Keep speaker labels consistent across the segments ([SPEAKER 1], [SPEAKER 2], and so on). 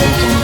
[SPEAKER 1] Thank you.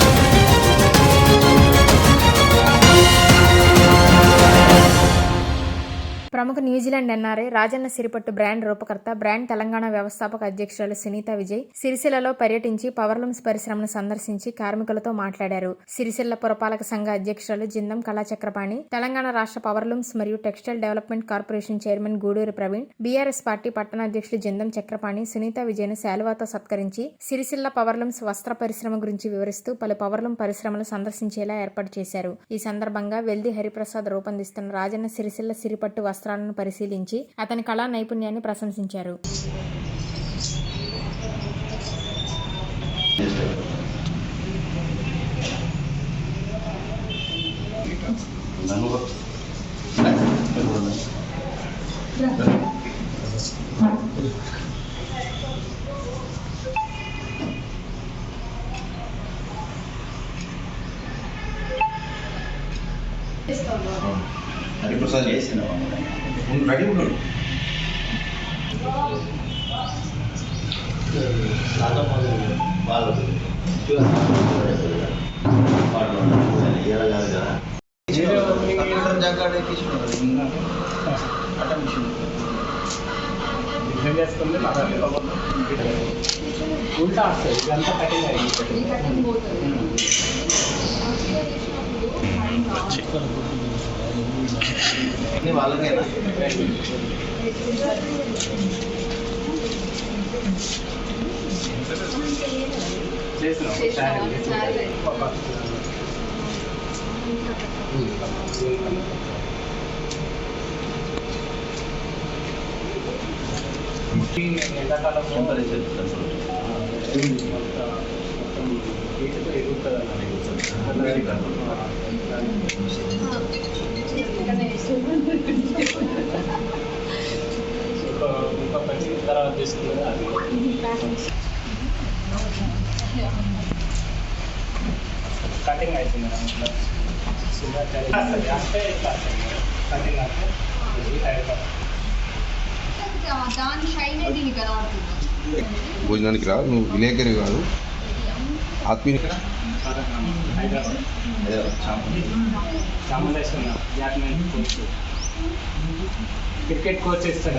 [SPEAKER 1] ప్రముఖ New Zealand NRI Rajanna Siripattu brand రూపకర్త brand Telangana వ్యవస్థాపక అధ్యక్షురాలు సునీత విజయ్ సిరిసిల్లలో పర్యటించి పవర్లూమ్స్ పరిశ్రమను సందర్శించి కార్మికులతో మాట్లాడారు. సిరిసిల్ల పురపాలక సంఘ అధ్యక్షురాలు జిందం కళాచక్రపాణి తెలంగాణ రాష్ట్ర పవర్లూమ్స్ మరియు textile development corporation chairman Guduru Praveen BRS party పట్టణాధ్యక్షులు Jindam Chakrapani Sunitha విజయ్ను శాలువాతో సత్కరించి సిరిసిల్ల పవర్లూమ్స్ వస్త్ర పరిశ్రమ గురించి వివరిస్తూ పలు పవర్లూమ్ పరిశ్రమలు సందర్శించేలా ఏర్పాటు చేశారు. ఈ సందర్భంగా వెల్ది హరిప్రసాద్ రూపొందిస్తున్న రాజన్న సిరిసిల్ల సిరిపట్టు వస్త్రాలను పరిశీలించి అతని కళా నైపుణ్యాన్ని ప్రశంసించారు.
[SPEAKER 2] హరిప్రసాద్ చేసిన రెడీ ఉన్నాడు వాళ్ళు కాదు కదా జాగ్రత్త ఎక్కించుకున్నారు అట్ట మిషన్
[SPEAKER 3] డిజైన్ చేసుకుంది మాకు ఉల్టా వస్తుంది ఇదంతా కటింగ్ అయింది
[SPEAKER 2] వచ్చి ఎండాకాలం
[SPEAKER 3] చేసినాం శారీ ఎండాకాలం
[SPEAKER 2] టెంపరేచర్
[SPEAKER 3] ఇంకా పచ్చి తర్వాత కటింగ్ అవుతుంది అంటే ఇట్లా కటింగ్ అంటే
[SPEAKER 4] భోజనానికి రా నువ్వు విలేకరి కాదు. ఆత్మీయ
[SPEAKER 3] Hyderabad. Chamundeshwara. Badminton coach cricket coach ఇస్తాడు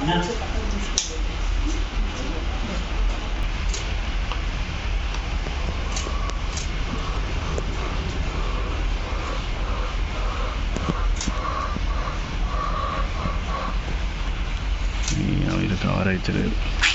[SPEAKER 3] Yeah, I need to go
[SPEAKER 4] right to it.